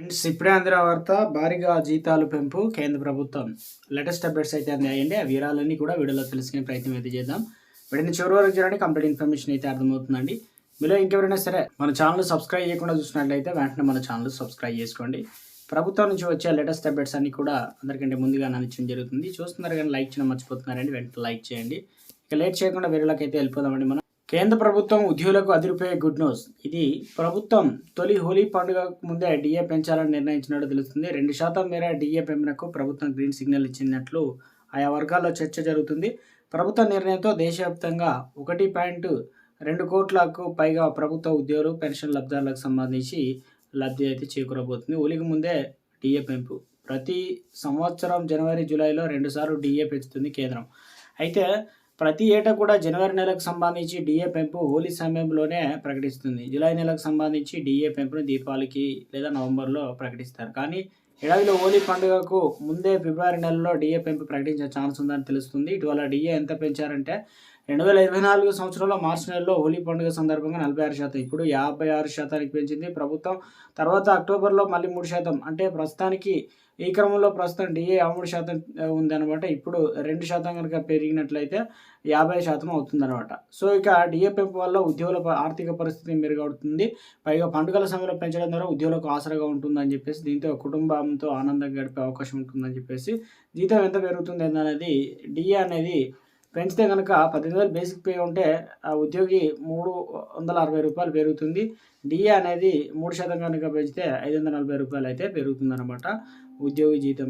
Friends ఇప్పుడే అందిన వార్త భారీగా జీతాలు పెంపు కేంద్ర ప్రభుత్వం. లేటెస్ట్ అప్డేట్స్ అయితే అందాయండి ఆ వివరాలన్నీ కూడా వీడియోలో తెలుసుకునే ప్రయత్నం అయితే చేద్దాం. వీడిని చివరి వరకు చూడండి కంప్లీట్ ఇన్ఫర్మేషన్ అయితే అర్థమవుతుందండి. మీలో ఇంకెవరైనా సరే మన ఛానల్ సబ్స్క్రైబ్ చేయకుండా చూసినట్లయితే వెంటనే మన ఛానల్ సబ్స్క్రైబ్ చేసుకోండి. ప్రభుత్వం నుంచి వచ్చే లేటెస్ట్ అప్డేట్స్ అన్ని కూడా అందరికంటే ముందుగా అందించడం జరుగుతుంది. చూస్తున్నారు కానీ లైక్ చేయడం మర్చిపోతున్నారండి. వెంటనే లైక్ చేయండి. ఇక లేట్ చేయకుండా వేరేలోకి అయితే వెళ్ళిపోదామండి మనం. కేంద్ర ప్రభుత్వం ఉద్యోగులకు అదిరిపోయే గుడ్ న్యూస్ ఇది ప్రభుత్వం తొలి హోలీ పండుగ ముందే డిఏ పెంచాలని నిర్ణయించినట్టు తెలుస్తుంది. రెండు శాతం మేర డిఏ పెంపునకు ప్రభుత్వం గ్రీన్ సిగ్నల్ ఇచ్చినట్లు ఆయా వర్గాల్లో చర్చ జరుగుతుంది. ప్రభుత్వ నిర్ణయంతో దేశవ్యాప్తంగా ఒకటి పాయింట్ రెండు కోట్లకు పైగా ప్రభుత్వ ఉద్యోగులు పెన్షన్ లబ్ధారులకు సంబంధించి లబ్ధి అయితే చేకూరబోతుంది. హోలీకి ముందే డిఏ పెంపు. ప్రతి సంవత్సరం జనవరి జూలైలో రెండుసార్లు డిఏ పెంచుతుంది కేంద్రం. అయితే ప్రతి ఏటా కూడా జనవరి నెలకు సంబంధించి డిఏ పెంపు హోలీ సమయంలోనే ప్రకటిస్తుంది. జూలై నెలకు సంబంధించి డిఏ పెంపును దీపావళికి లేదా నవంబర్లో ప్రకటిస్తారు. కానీ ఏడాదిలో హోలీ పండుగకు ముందే ఫిబ్రవరి నెలలో డిఏ పెంపు ప్రకటించే ఛాన్స్ ఉందని తెలుస్తుంది. ఇటీవల డిఏ ఎంత పెంచారంటే రెండు వేల ఇరవై నాలుగు సంవత్సరంలో మార్చి నెలలో హోలీ పండుగ సందర్భంగా నలభై ఆరు శాతం ఇప్పుడు యాభై ఆరు శాతానికి పెంచింది ప్రభుత్వం. తర్వాత అక్టోబర్లో మళ్ళీ మూడు శాతం. అంటే ప్రస్తుతానికి ఈ క్రమంలో ప్రస్తుతం డిఏ మూడు శాతం ఉందన్నమాట. ఇప్పుడు రెండు శాతం కనుక పెరిగినట్లయితే యాభై శాతం అవుతుందన్నమాట. సో ఇక డిఏ పెంపు వల్ల ఉద్యోగుల ఆర్థిక పరిస్థితి మెరుగవుతుంది. పైగా పండుగల సమయంలో పెంచడం ద్వారా ఉద్యోగులకు ఆసరాగా ఉంటుందని చెప్పేసి దీంతో కుటుంబంతో ఆనందంగా గడిపే అవకాశం ఉంటుందని చెప్పేసి జీతం ఎంత పెరుగుతుంది అనేది డిఏ అనేది పెంచితే కనుక పద్దెనిమిది వేలు బేసిక్ పే ఉంటే ఆ ఉద్యోగి మూడు వందల అరవై రూపాయలు పెరుగుతుంది. డిఏ అనేది మూడు శాతం కనుక పెంచితే ఐదు వందల నలభై రూపాయలు అయితే పెరుగుతుందనమాట ఉద్యోగి జీతం.